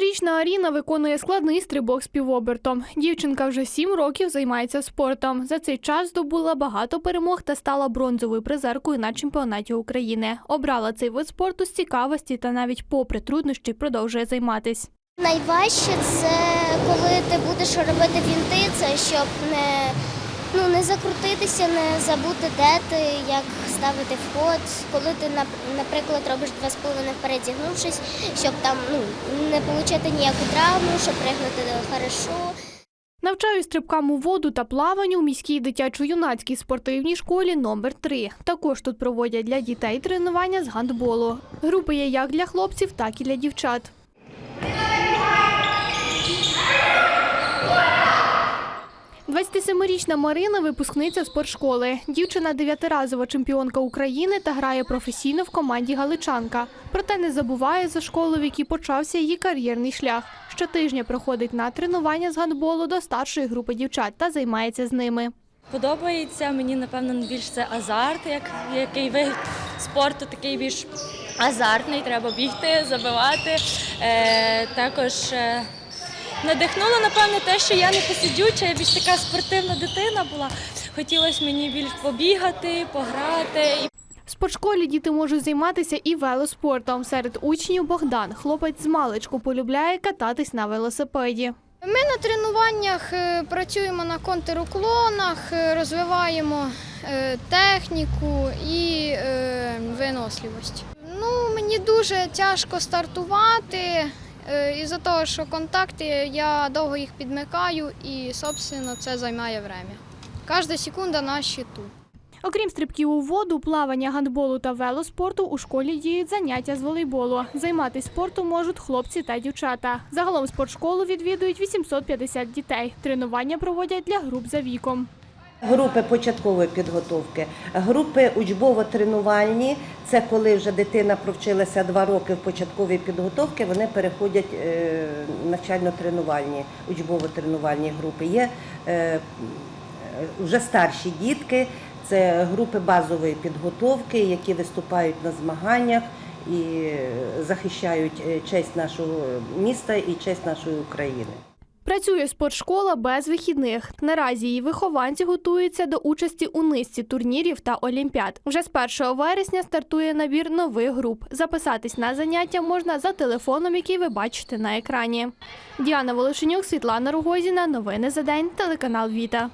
Семирічна Аріна виконує складний стрибок з півобертом. Дівчинка вже сім років займається спортом. За цей час здобула багато перемог та стала бронзовою призеркою на чемпіонаті України. Обрала цей вид спорту з цікавості та навіть попри труднощі продовжує займатись. Найважче це коли ти будеш робити вінти, це щоб не, ну, не закрутитися, не забути, де ти, як ставити вход. Коли ти, наприклад, робиш два з половиною вперед зігнувшись, щоб там ну, не отримати ніяку травму, щоб пригнути хорошо. Навчаю стрибкам у воду та плаванню у міській дитячо-юнацькій спортивній школі номер 3 Також тут проводять для дітей тренування з гандболу. Групи є як для хлопців, так і для дівчат. – 27-річна Марина – випускниця спортшколи. Дівчина – дев'ятиразова чемпіонка України та грає професійно в команді «Галичанка». Проте не забуває за школу, в якій почався її кар'єрний шлях. Щотижня приходить на тренування з гандболу до старшої групи дівчат та займається з ними. Подобається мені, напевно, більш це азарт, як який вид спорту такий більш азартний. Треба бігти, забивати. Е, також е, надихнуло, напевно, те, що я не посидюча, я більш така спортивна дитина була. Хотілося мені більш побігати, пограти. В спортшколі діти можуть займатися і велоспортом. Серед учнів Богдан, хлопець з маличку, полюбляє кататись на велосипеді. Ми на тренуваннях е, працюємо на контруклонах, е, розвиваємо е, техніку і виносливість. Ну, мені дуже тяжко стартувати. Е, Із-за того, що контакти, я довго їх підмикаю і, собственно, це займає время. Кожна секунда на щиту. Окрім стрибків у воду, плавання, гандболу та велоспорту, у школі діють заняття з волейболу. Займатися спортом можуть хлопці та дівчата. Загалом спортшколу відвідують 850 дітей. Тренування проводять для груп за віком. Групи початкової підготовки, групи учбово-тренувальні це коли вже дитина провчилася два роки в початковій підготовці, вони переходять е, навчально-тренувальні, учбово-тренувальні групи. Є е, вже старші дітки, це групи базової підготовки, які виступають на змаганнях і е, захищають честь нашого міста і честь нашої України. Працює спортшкола без вихідних. Наразі її вихованці готуються до участі у низці турнірів та олімпіад. Вже з 1 вересня стартує набір нових груп. Записатись на заняття можна за телефоном, який ви бачите на екрані. Діана Волошенюк, Світлана Рогозіна. Новини за день. Телеканал Віта.